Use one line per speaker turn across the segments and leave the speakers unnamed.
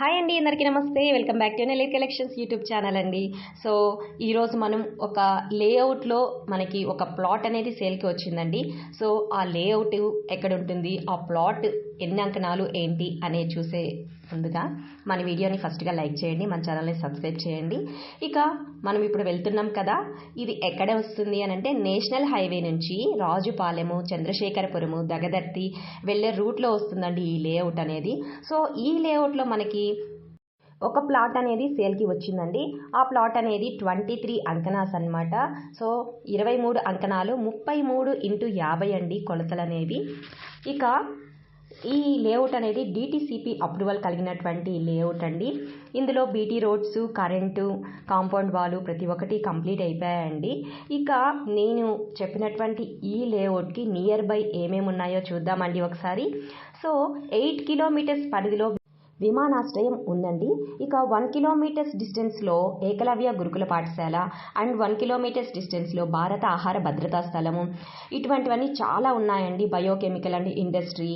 Hi అండి అందరికీ నమస్తే. Welcome back to Nelly collections YouTube channel అండి. సో ఈరోజు మనం ఒక లేఅవుట్లో మనకి ఒక ప్లాట్ అనేది సేల్కి వచ్చిందండి. సో ఆ లేఅవుట్ ఎక్కడ ఉంటుంది? ఆ ప్లాట్ ఎన్ని అంకణాలు ఏంటి? అనేది చూసే ముందుగా మన వీడియోని ఫస్ట్గా లైక్ చేయండి మన ఛానల్ని సబ్స్క్రైబ్ చేయండి. ఇక మనం ఇప్పుడు వెళ్తున్నాం కదా ఇది ఎక్కడ వస్తుంది అని అంటే నేషనల్ హైవే నుంచి రాజుపాలెము చంద్రశేఖరపురము దగదర్తి వెళ్ళే రూట్లో వస్తుందండి ఈ లేఅవుట్ అనేది. సో ఈ లేఅవుట్లో మనకి ఒక ప్లాట్ అనేది సేల్కి వచ్చిందండి. ఆ ప్లాట్ అనేది ట్వంటీ త్రీ అంకనాస్ అనమాట సో ఇరవై మూడు అంకణాలు ముప్పై మూడు ఇంటూ యాభై అండి కొలతలు అనేవి ఇక ఈ లేఅవుట్ అనేది డిటిసిపి అప్రూవల్ కలిగినటువంటి లేఅవుట్ అండి. ఇందులో బీటీ రోడ్స్ కరెంటు కాంపౌండ్ వాలు ప్రతి ఒక్కటి కంప్లీట్ అయిపోయాయండి. ఇక నేను చెప్పినటువంటి ఈ లేఅవుట్కి నియర్ బై ఏమేమి ఉన్నాయో చూద్దామండి ఒకసారి. సో ఎయిట్ కిలోమీటర్స్ పరిధిలో విమానాశ్రయం ఉందండి. ఇక వన్ కిలోమీటర్స్ డిస్టెన్స్లో ఏకలవ్య గురుకుల పాఠశాల అండ్ వన్ కిలోమీటర్స్ డిస్టెన్స్లో భారత ఆహార భద్రతా స్థలము. ఇటువంటివన్నీ చాలా ఉన్నాయండి. Biochemical and industry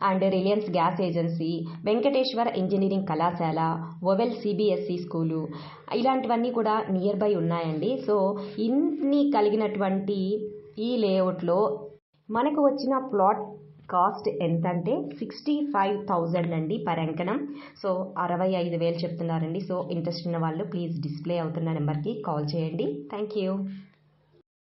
and Reliance gas agency Venkateswara engineering కళాశాల ఓవెల్ సిబిఎస్ఈ స్కూలు ఇలాంటివన్నీ కూడా నియర్ బై ఉన్నాయండి. సో ఇన్ని కలిగినటువంటి ఈ లేఅవుట్లో మనకు వచ్చిన ప్లాట్ కాస్ట్ ఎంత అంటే సిక్స్టీ ఫైవ్ థౌజండ్ అండి పర్ అంకణం. సో అరవై ఐదు వేలు చెప్తున్నారండి. సో ఇంట్రెస్ట్ ఉన్న వాళ్ళు ప్లీజ్ డిస్ప్లే అవుతున్న నెంబర్కి కాల్ చేయండి. Thank you.